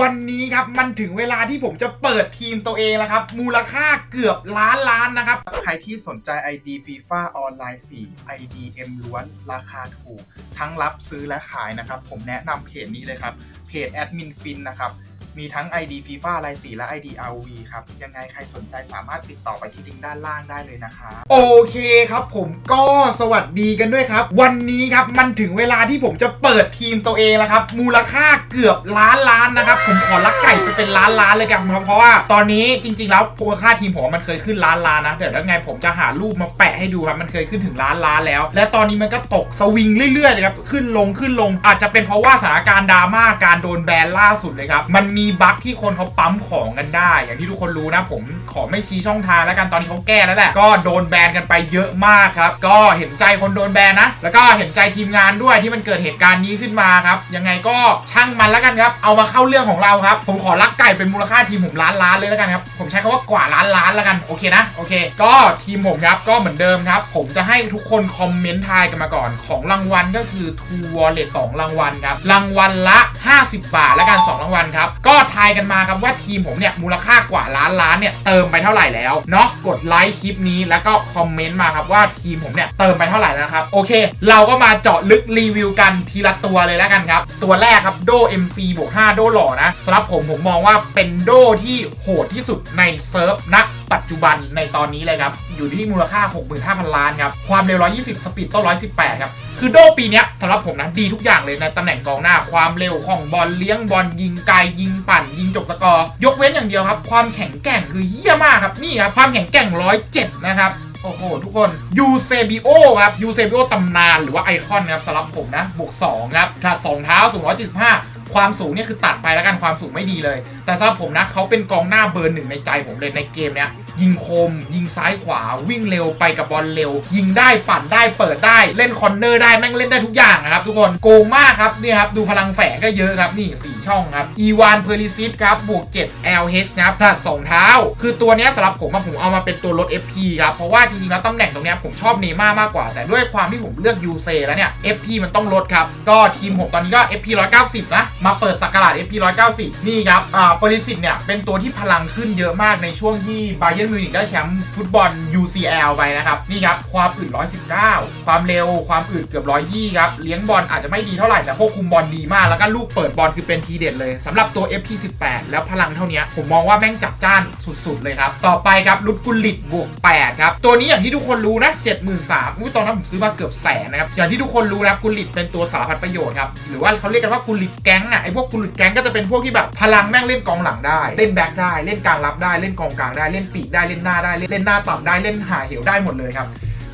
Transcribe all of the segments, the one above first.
วันนี้ครับมันถึงเวลาที่ผมจะเปิดทีมตัวเองแล้วครับ มูลค่าเกือบล้านล้านนะครับ ใครที่สนใจ ID FIFA ออนไลน์4 IDM ล้วนราคาถูก ทั้งรับซื้อและขายนะครับ ผมแนะนำเพจนี้เลยครับ เพจแอดมินฟินนะครับ มีทั้ง ID FIFA ลาย4และ ID RV ครับ ยังไงใครสนใจสามารถติดต่อไปที่ลิงก์ด้านล่างได้เลยนะคะโอเคครับผมก็สวัสดีกันด้วยครับ วันนี้ครับมันถึงเวลาที่ผมจะเปิดทีมตัวเองแล้วครับ มูลค่าเกือบล้านล้านนะครับ ผมขอลักไก่ไปเป็นล้านล้านเลยกันครับเพราะว่าตอนนี้จริง ๆ แล้วมูลค่าทีมผมมันเคยขึ้นล้านล้านนะเดี๋ยวแล้วไงผมจะหารูปมาแปะให้ดูครับมันเคยขึ้นถึงล้านล้านแล้ว และตอนนี้มันก็ตกสวิงเรื่อยๆเลยครับขึ้นลงขึ้นลงอาจจะเป็นเพราะว่าสถานการณ์ดราม่าการโดนแบนล่าสุดเลยครับมันมีีบั๊กที่คนเขาปั๊มของกันได้ อย่างที่ทุกคนรู้นะ ผมขอไม่ชี้ช่องทางแล้วกันตอนนี้เขาแก้แล้วแหละ ก็โดนแบนกันไปเยอะมากครับ ก็เห็นใจคนโดนแบนนะ แล้วก็เห็นใจทีมงานด้วยที่มันเกิดเหตุการณ์นี้ขึ้นมาครับ ยังไงก็ช่างมันแล้วกันครับ เอามาเข้าเรื่องของเราครับ ผมขอลักไก่เป็นมูลค่าทีมผมล้านล้านเลยแล้วกันครับ ผมใช้คำว่ากว่าล้านล้านแล้วกัน โอเคนะ โอเค ก็ทีมผมครับ ก็เหมือนเดิมครับ ผมจะให้ทุกคนคอมเมนต์ทายกันมาก่อน ของรางวัลก็คือ True Wallet 2รางวัลครับ รางวัลละ 50 บาทแล้วกัน2รางวัลครับ ก็็ทายกันมาครับว่าทีมผมเนี่ยมูลค่ากว่าล้านล้านเนี่ยเติมไปเท่าไหร่แล้วเนาะกดไลค์คลิปนี้แล้วก็คอมเมนต์มาครับว่าทีมผมเนี่ยเติมไปเท่าไหร่แล้วครับโอเค เราก็มาเจาะลึกรีวิวกันทีละตัวเลยแล้วกันครับตัวแรกครับโด MC บวก5โดหล่อนะสำหรับผมผมมองว่าเป็นโดที่โหดที่สุดในเซิร์ฟนะ ปัจจุบันในตอนนี้เลยครับ อยู่ที่มูลค่า 65,000 ล้านครับ ความเร็ว 120 สปีดต้น118 ครับ คือโดปีนี้สำหรับผมนะดีทุกอย่างเลยในตำแหน่งกองหน้า ความเร็วของบอลเลี้ยงบอลยิงไกลยิงปั่น ยิงจบสกอร์ ยกเว้นอย่างเดียวครับ ความแข็งแกร่งคือเยี่ยมากครับนี่ครับความแข็งแกร่ง 107 นะครับโอ้โห ทุกคนยูเซบิโอครับยูเซบิโอตำนานหรือว่าไอคอนครับสำหรับผมนะบวก2ครับถ้าสองเท้าสูง175 ความสูงเนี่ยคือตัดไปแล้วกันความสูงไม่ดีเลย แต่สำหรับผมนะเขาเป็นกองหน้าเบอร์หนึ่งในใจผมเลยในเกมเนี้ย ยิงคม ยิงซ้ายขวาวิ่งเร็วไปกับบอลเร็ว ยิงได้ปั่นได้เปิดได้เล่นคอนเนอร์ได้แม่งเล่นได้ทุกอย่างนะครับทุกคนโกงมากครับเนี่ยครับดูพลังแฝงก็เยอะครับนี่ ช่องครับอีวานเพอริซิสครับบวก 7 LH นะครับถ้าสองเท้า คือตัวนี้สำหรับผมอะผมเอามาเป็นตัวลด FP ครับเพราะว่าจริงๆแล้วตำแหน่งตรงนี้ผมชอบเนม่ามากกว่า แต่ด้วยความที่ผมเลือกยูเซแล้วเนี่ย FP มันต้องลดครับ ก็ทีมผมตอนนี้ก็ FP 190 นะ มาเปิดสักราช FP 190 นี่ครับอ่าปริสิทธิ์เนี่ยเป็นตัวที่พลังขึ้นเยอะมากในช่วงที่บาเยิร์นมิวนิกได้แชมป์ฟุตบอล UCL ไปนะครับนี่ครับความอึด119 ความเร็วความอึดเกือบ120ครับเลี้ยงบอลอาจจะไม่ดีเท่าไหร่แต่ควบคุมบอลดีมากแล้วก็ลูกเปิดบอลคือเป็นทีเด็ดเลยสำหรับตัว FT18 แล้วพลังเท่านี้ผมมองว่าแม่งจัดจ้านสุดๆเลยครับ ต่อไปครับลุดกุลิตบวก8ครับ ตัวนี้อย่างที่ทุกคนรู้นะ 73,000อุ้ยตอนนั้นผมซื้อมาเกือบแสนนะครับ อย่างที่ทุกคนรู้นะกุลิตเป็นตัวสารพัดประโยชน์ครับ หรือว่าเขาเรียกกันว่ากุลิตแก๊งอะไอพวกกุลิตแก๊งก็จะเป็นพวกที่แบบพลังแม่งเล่นกองหลังได้ เล่นแบ็คได้เล่นกลางรับได้เล่นกองกลางได้เล่นปีกได้เล่นหน้าได้เล่นหน้าต่ำได้เล่นหาเหวได้หมดเลยครับ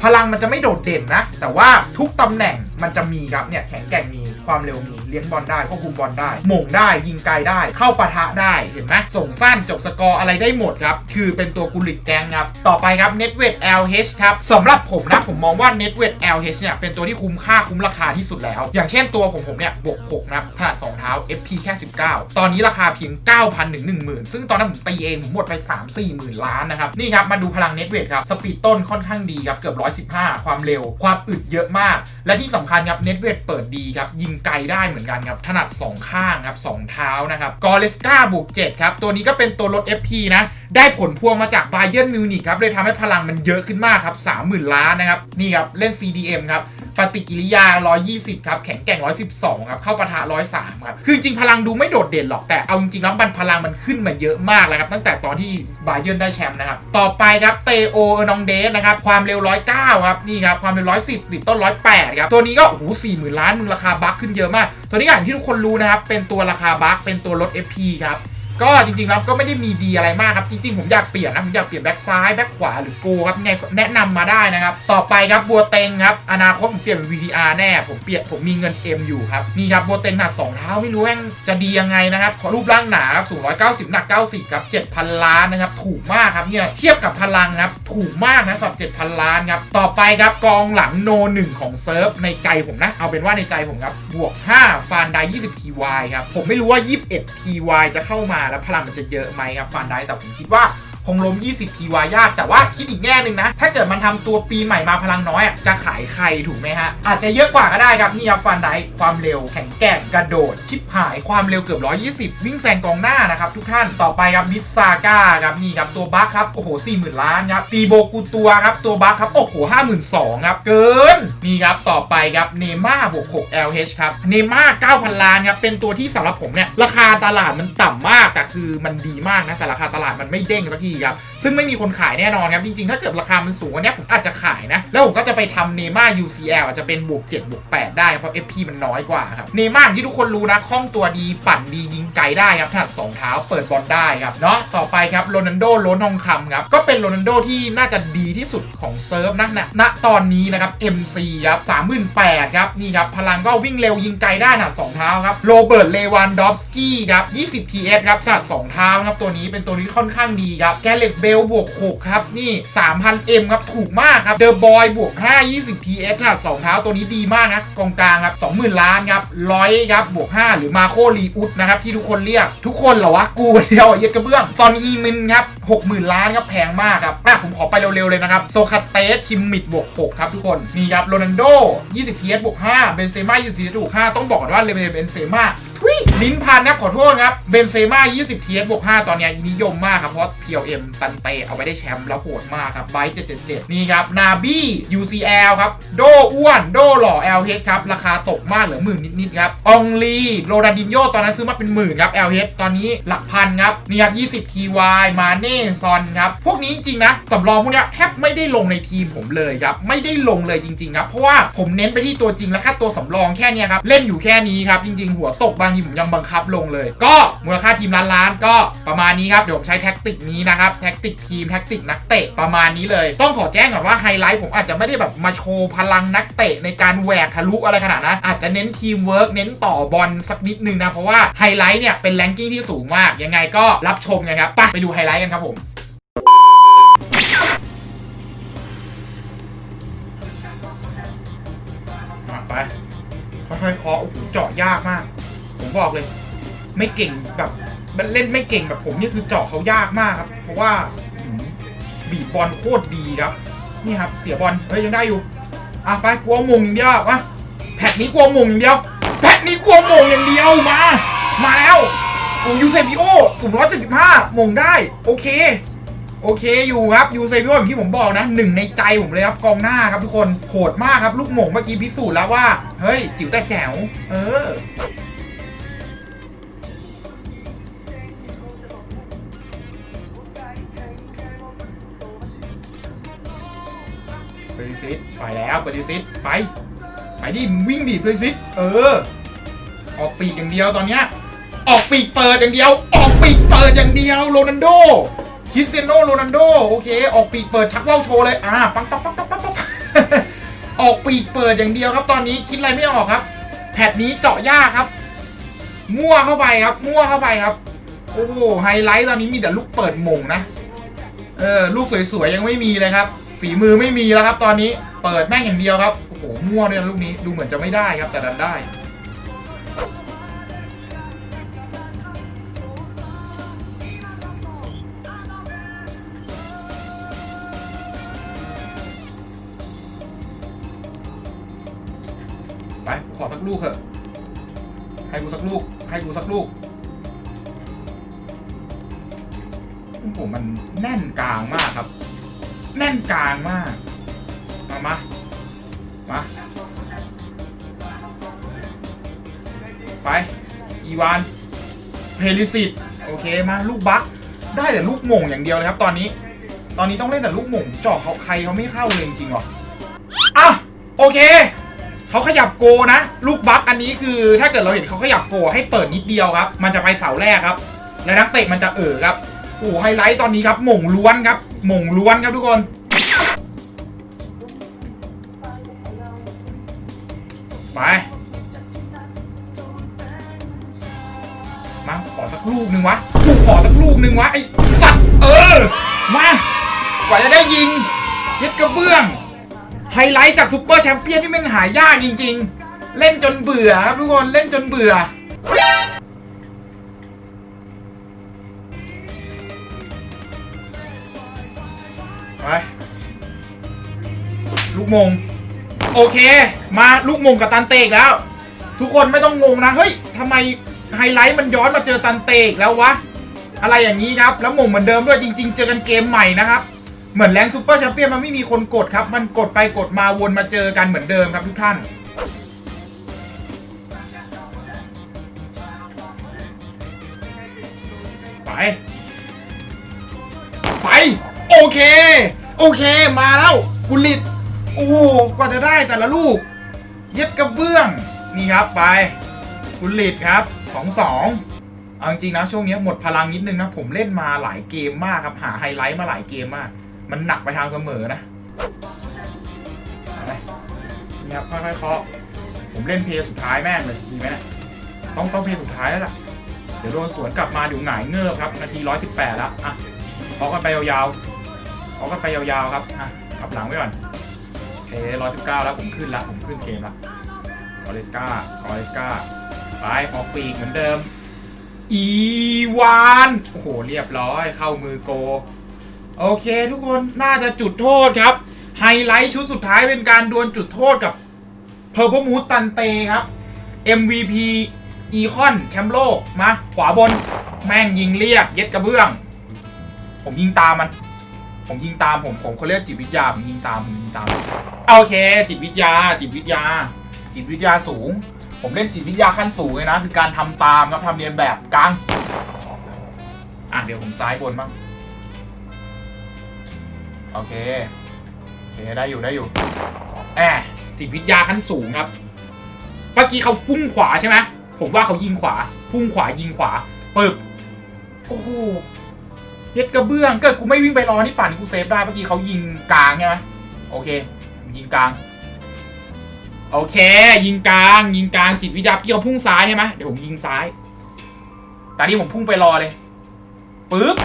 พลังมันจะไม่โดดเด่นนะ แต่ว่าทุกตำแหน่งมันจะมีครับเนี่ยแข็งแกร่งมีความเร็วมีเลี้ยงบอลได้ควบคุมบอลได้หม่งได้ยิงไกลได้ เข้าปะทะได้เห็นไหมส่งสั้นจบสกอร์อะไรได้หมดครับ คือเป็นตัวกุลิตแกงครับ ต่อไปครับ n e t w e t LH ครับสำหรับผมนะผมมองว่า n e t w e t LH เนี่ยเป็นตัวที่คุ้มค่าคุ้มราคาที่สุดแล้ว อย่างเช่นตัวของผมเนี่ยบวก6นะครับขนาด2เท้า FP แค่ 19 ตอนนี้ราคาเพียง 9,000ถึง10,000 ซึ่งตอนนั้นผมตีเองผมหมดไป 3-4หมื่นล้านนะครับนี่ครับมาดูพลัง n e t w e t ครับสปีดต้นค่อนข้างดีครับเกือบ 115 ความเร็ว ความอึดเยอะมาก และที่สำคัญครับ n e t w e t เปิดดีครับยิงไกลได้เหมือนกันครับ ถนัด 2 ข้างครับ 2 เท้านะครับ กอเลสกาบวก7ครับ ตัวนี้ก็เป็นตัวลด FP นะ ได้ผลพวงมาจากบาเยิร์นมิวนิกครับ เลยทำให้พลังมันเยอะขึ้นมากครับ 30,000 ล้านนะครับ นี่ครับ เล่น CDM ครับ ปฏิกิริยา 120 ครับ แข็งแกร่ง 112 ครับ เข้าปะทะ 103 ครับ คือจริงพลังดูไม่โดดเด่นหรอก แต่เอาจริงๆแล้วมันพลังมันขึ้นมาเยอะมากแล้วครับ ตั้งแต่ตอนที่บาเยิร์นได้แชมป์นะครับ ต่อไปครับ เตโอเอร์นองเดสนะครับ ความเร็ว 109 ครับ นี่ครับ ความเร็ว 110ติดต้น 108 ครับ ตัวนี้ก็ โอ้โห40,000 ล้านมึงราคาบัคขึ้นเยอะมาก ตัวนี้อย่างที่ทุกคนรู้นะครับ เป็นตัวราคาบัคเป็นตัวลด FP ครับ ก็จริงๆแล้วก็ไม่ได้มีดีอะไรมากครับ จริงๆผมอยากเปลี่ยนนะผมอยากเปลี่ยนแบ็คซ้ายแบ็คขวาหรือโกครับไงแนะนำมาได้นะครับ ต่อไปครับบัวเต็งครับอนาคตผมเปลี่ยนเป็น VTR แน่ผมเปลี่ยนผมมีเงิน M อยู่ครับนี่ครับบัวเต็งหนัก2เท้าไม่รู้แม่งจะดียังไงนะครับขอรูปร่างหนาครับสูง190หนัก90ครับ7,000ล้านนะครับถูกมากครับเนี่ยเทียบกับพลังครับถูกมากนะสำหรับ7,000ล้านครับต่อไปครับกองหลังโนหนึ่งของเซิร์ฟในใจผมนะเอาเป็นว่าในใจผมครับบวก5ฟานได20 TY ครับผมไม่รู้ว่า 21 TY จะเข้ามาแล้วพลังมันจะเยอะไหมครับฟานได้แต่ผมคิดว่า คงล้ม 20ทีวายาก แต่ว่าคิดอีกแง่หนึ่งนะ ถ้าเกิดมันทำตัวปีใหม่มาพลังน้อยอะจะขายใครถูกไหมฮะ อาจจะเยอะกว่าก็ได้ครับ นี่ครับฟันไดความเร็วแข็งแกร่งกระโดด ชิปหายความเร็วเกือบ 120 วิ่งแซงกองหน้านะครับทุกท่านต่อไปครับมิสซาก้าครับนี่ครับตัวบัคครับโอ้โห40,000 ล้านครับตีโบกูตัวครับตัวบัคครับโอ้โห52,000ครับเกินนี่ครับต่อไปครับเนม่าบวก6 LH ครับเนม่า9,000 ล้านครับเป็นตัวที่สำหรับผมเนี่ยราคาตลาดมันต่ำมากแต่คือมันดีมากนะแต่ราคาตลาดมันไม่เด้งสักทีครับซึ่งไม่มีคนขายแน่นอนครับ จริงๆ ถ้าเกิดราคามันสูงกว่านี้ผมอาจจะขายนะ แล้วผมก็จะไปทำเนม่า UCL อาจจะเป็นบวก7บวก8ได้เพราะ FP มันน้อยกว่าครับเนม่าที่ทุกคนรู้นะคล่องตัวดีปั่นดียิงไกลได้ครับถนัดสองเท้าเปิดบอลได้ครับเนาะต่อไปครับโรนัลโดโล้นทองคำครับก็เป็นโรนัลโดที่น่าจะดีที่สุดของเซิร์ฟนะณณตอนนี้นะครับ MC ครับ38,000ครับนี่ครับพลังก็วิ่งเร็วยิงไกลได้ถนัดสองเท้าครับโรเบิร์ตเลวันดอฟสกี้ครับ20 TS ครับถนัดสองเท้าครับตัวนี้เป็นตัวนี้ค่อนข้างดีครับแกเลตเบลบวก 6 ครับ นี่ 3,000 M ครับ ถูกมากครับเดอะบอยบวก 5 20 TS ถนัดสองเท้าตัวนี้ดีมากนะกองกลางครับ 20,000 ล้านครับร้อยครับบวก 5 หรือมาโคลีอุดนะครับ ที่ทุกคนเรียก ทุกคนเหรอวะ กูคนเดียวเย็ดกระเบื้องซอนอีมินครับ 60,000 ล้านครับแพงมากครับอะผมขอไปเร็วๆเลยนะครับโซคาเตสคิมมิดบวก 6 ครับทุกคนนี่ครับโรนัลโด20 TS บวก5เบนเซม่า20 TS บวก5ต้องบอกก่อนว่าเลเบนเซม่า ลิ้นพันครับขอโทษครับ เบนเซม่า 20 TS บวก 5 ตอนนี้นิยมมากครับ เพราะ PLM ตันเตเอาไว้ได้แชมป์แล้วโหดมากครับไบต์777 นี่ครับ นาบี้ UCL ครับ โดอ้วน โดหล่อ LH ครับ ราคาตกมากเหลือหมื่นนิด ๆ ครับ องลีโรดันดินโยตอนนั้นซื้อมาเป็นหมื่นครับ LH ตอนนี้หลักพันครับ นี่ครับ 20 TY มาเน่ซอนครับ พวกนี้จริงๆนะสำรองพวกนี้แทบไม่ได้ลงในทีมผมเลยครับไม่ได้ลงเลยจริงๆครับเพราะว่าผมเน้นไปที่ตัวจริงและค่าตัวสำรองแค่นี้ครับเล่นอยู่แค่นี้ครับจริง ๆ หัวตกบางทีผมยังบังคับลงเลย ก็มูลค่าทีมล้านล้านก็ประมาณนี้ครับเดี๋ยวผมใช้แท็กติกนี้นะครับแท็กติกทีมแท็กติกนักเตะประมาณนี้เลย ต้องขอแจ้งก่อนว่าไฮไลท์ผมอาจจะไม่ได้แบบมาโชว์พลังนักเตะในการแหวกทะลุอะไรขนาดนั้นอาจจะเน้นทีมเวิร์กเน้นต่อบอลสักนิดนึงนะเพราะว่าไฮไลท์เนี่ยเป็นแรงกิ้งที่สูงมากยังไงก็รับชมกันครับไปไปดูไฮไลท์กันครับผมไปค่อยๆเคาะโอ้โหเจาะยากมาก ผมบอกเลย ไม่เก่งแบบมันเล่นไม่เก่งแบบผมนี่คือเจาะเขายากมากครับ เพราะว่าบีบบอลโคตรดีครับ นี่ครับ เสียบอลเฮ้ยยังได้อยู่อะไปกลัวมงอย่างเดียวอะวะแพทนี้กลัวมงอย่างเดียว แพทนี้กลัวมงอย่างเดียวมา มาแล้วโอ้ยูเซปิโอสูงร้อยเจ็ดสิบห้ามงได้โอเค โอเคอยู่ครับยูเซปิโออย่างที่ผมบอกนะหนึ่งในใจผมเลยครับกองหน้าครับทุกคนโหดมากครับลูกหมงเมื่อกี้พิสูจน์แล้วว่า เฮ้ยจิ๋วแต่แจ๋วเออ ปริซิตไปแล้วเปริซิตไป ไปดิมึงวิ่งดิเปริซิตเออ ออกปีกอย่างเดียวตอนเนี้ยออกปีกเปิดอย่างเดียว ออกปีกเปิดอย่างเดียวโรนัลโดคริสเตียโนโรนัลโดโอเค ออกปีกเปิดชักว่าวโชว์เลยอ่าปังปังปังปังปังปังออกปีกเปิดอย่างเดียวครับตอนนี้คิดอะไรไม่ออกครับ แพทนี้เจาะยากครับ มั่วเข้าไปครับ มั่วเข้าไปครับ โอ้โหไฮไลท์ตอนนี้มีแต่ลูกเปิดมงนะเออลูกสวยๆยังไม่มีเลยครับ ฝีมือไม่มีแล้วครับ ตอนนี้เปิดแม่งอย่างเดียวครับโอ้โหมั่วเลยนะลูกนี้ดูเหมือนจะไม่ได้ครับแต่ดันได้ไปขอสักลูกเถอะให้กูสักลูก ให้กูสักลูกโอ้โหมันแน่นกลางมากครับ แน่นกลางมาก มา มา มา ไป อีวาน เพลิสิต โอเค มา ลูกบัคได้แต่ลูกหม่งอย่างเดียวเลยครับ ตอนนี้ ตอนนี้ต้องเล่นแต่ลูกหม่งเจาะเขาใครเขาไม่เข้าเลยจริงๆหรออะโอเค เขาขยับโกนะ ลูกบัคอันนี้คือถ้าเกิดเราเห็นเขาขยับโกให้เปิดนิดเดียวครับ มันจะไปเสาแรกครับ และนักเตะมันจะเอ่อครับโอ้โหไฮไลท์ตอนนี้ครับหม่งล้วนครับ หม่งล้วนครับทุกคน ไป มาขอสักลูกหนึ่งวะกูขอสักลูกหนึ่งวะไอ้สัตว์เออ มากว่าจะได้ยิงย็ดกระเบื้อง ไฮไลท์จากซูเปอร์แชมเปี้ยนที่มันหายากจริง ๆ เล่นจนเบื่อครับทุกคนเล่นจนเบื่อ มง โอเค มาลูกมงกับตันเตกแล้ว ทุกคนไม่ต้องงงนะเฮ้ยทำไมไฮไลท์มันย้อนมาเจอตันเตกแล้ววะอะไรอย่างนี้ครับ แล้วมงเหมือนเดิมด้วยจริง ๆ เจอกันเกมใหม่นะครับ เหมือนแรงซูเปอร์แชมเปี้ยนมันไม่มีคนกดครับ มันกดไปกดมาวนมาเจอกันเหมือนเดิมครับทุกท่านไปไป โอเค โอเคมาแล้วกุลิต โอ้โหกว่าจะได้แต่ละลูก เย็ดกระเบื้อง นี่ครับไปกุณลิตครับสองสองเอาจริงๆนะช่วงนี้หมดพลังนิดนึงนะ ผมเล่นมาหลายเกมมากครับ หาไฮไลท์มาหลายเกมมาก มันหนักไปทางเสมอนะนี่ครับค่อยๆเคาะผมเล่นเพลย์สุดท้ายแม่งเลยดีไหมนะต้องต้องเพลย์สุดท้ายแล้วล่ะ เดี๋ยวโดนสวนกลับมาเดี๋ยวหงายเงือบครับ นาทีร้อยสิบแปดแล้วอะออกกันไปยาวๆออกกันไปยาวๆครับอะกลับหลังไว้ก่อน เคร้อยสิบเก้าแล้วผมขึ้นแล้วผมขึ้นเกมแล้วกอเลสกากอเลสกาไปออกปีกเหมือนเดิม อีวาน โอ้โห เรียบร้อยเข้ามือโก โอเคทุกคนน่าจะจุดโทษครับ ไฮไลท์ชุดสุดท้ายเป็นการดวลจุดโทษกับเพอร์ e มูตันเตครับ MVP อีคอนแชมป์โลก มา ขวาบน แม่งยิงเรียบ เย็ดกระเบื้อง ผมยิงตามมัน ผมยิงตามผมผมเขาเรียกจิตวิทยาผมยิงตามผมยิงตามโอเค จิตวิทยา จิตวิทยา จิตวิทยาสูง ผมเล่นจิตวิทยาขั้นสูงเลยนะ คือการทำตามครับทำเรียนแบบกลางอะเดี๋ยวผมซ้ายบนบ้างโอเคโอเคได้อยู่ได้อยู่แอบจิตวิทยาขั้นสูงครับเมื่อกี้เขาพุ่งขวาใช่ไหมผมว่าเขายิงขวา พุ่งขวายิงขวาปึ๊บโอ้โห เฮ็ดกระเบื้องเกิดกูไม่วิ่งไปรอนี่ป่านนี้กูเซฟได้เมื่อกี้เขายิงกลางใช่ไหมโอเค ยิงกลาง โอเค ยิงกลาง ยิงกลางจิตวิทยาพี่เขาพุ่งซ้ายใช่ไหมเดี๋ยวผมยิงซ้ายแต่นี่ผมพุ่งไปรอเลยปึ๊บ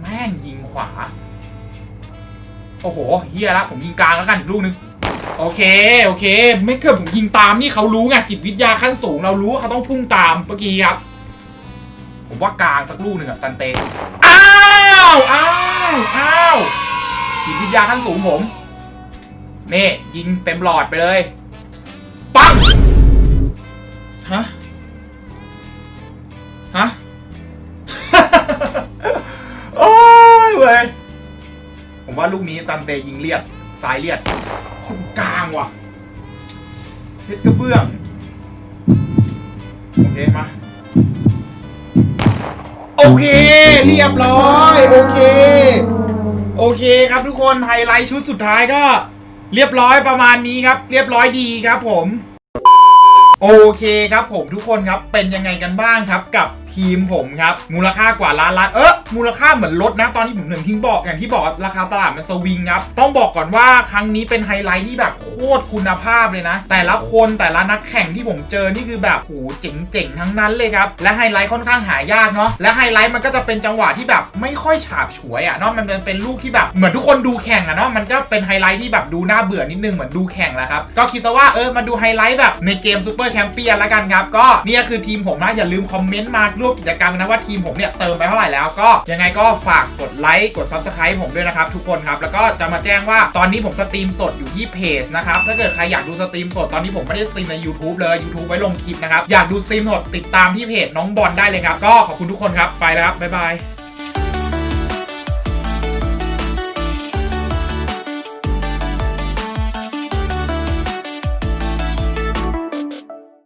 แม่งยิงขวา โอ้โหเฮียละผมยิงกลางแล้วกันอีกลูกนึงโอเค โอเค ไม่เกิดผมยิงตามนี่เขารู้ไงจิตวิทยาขั้นสูง เรารู้ว่าเขาต้องพุ่งตามเมื่อกี้ครับ ผมว่ากลางสักลูกหนึ่งอะตันเตอ้าวอ้าวอ้าวจิตวิทยาขั้นสูงผมนี่ยิงเต็มหลอดไปเลย ปังฮะฮะโอ้ยเว้ยผมว่าลูกนี้ตันเตยิงเลียดสายเลียดโอ้โหกลางว่ะเพชรกระเบื้อง โอเคมา โอเค เรียบร้อย โอเค โอเคครับทุกคนไฮไลท์ชุดสุดท้ายก็ เรียบร้อยประมาณนี้ครับ เรียบร้อยดีครับผม โอเคครับผมทุกคนครับเป็นยังไงกันบ้างครับกับ ทีมผมครับ มูลค่ากว่าล้านล้านเออมูลค่าเหมือนลดนะ ตอนที่ผมถึงทิ้งบอกอย่างที่บอกราคาตลาดมันสวิงครับ ต้องบอกก่อนว่าครั้งนี้เป็นไฮไลท์ที่แบบโคตรคุณภาพเลยนะ แต่ละคนแต่ละนักแข่งที่ผมเจอนี่คือแบบโหเจ๋งๆทั้งนั้นเลยครับ และไฮไลท์ค่อนข้างหายากเนาะและไฮไลท์มันก็จะเป็นจังหวะที่แบบไม่ค่อยฉาบฉวยอะเนาะมันเป็นลูกที่แบบเหมือนทุกคนดูแข่งอะเนาะมันก็เป็นไฮไลท์ที่แบบดูน่าเบื่อนิดนึงเหมือนดูแข่งแหละครับก็คิดซะว่าเออมาดูไฮไลท์แบบในเกมซูเปอร์แชมเปี้ยนละกันครับก็เนี่ยคือทีมผมนะอย่าลืมคอมเมนต์มาร่วกิจกรรมนะว่าทีมผมเนี่ยเติมไปเท่าไหร่แล้วก็ยังไงก็ฝากกดไลค์กด Subscribe ผมด้วยนะครับ ทุกคนครับ แล้วก็จะมาแจ้งว่าตอนนี้ผมสตรีมสดอยู่ที่เพจนะครับ ถ้าเกิดใครอยากดูสตรีมสดตอนนี้ผมไม่ได้สตรีมใน YouTube เลย YouTube ไว้ลงคลิปนะครับ อยากดูสตรีมสดติดตามที่เพจน้องบอลได้เลยครับ ก็ขอบคุณทุกคนครับไปแล้วครับบ๊ายบาย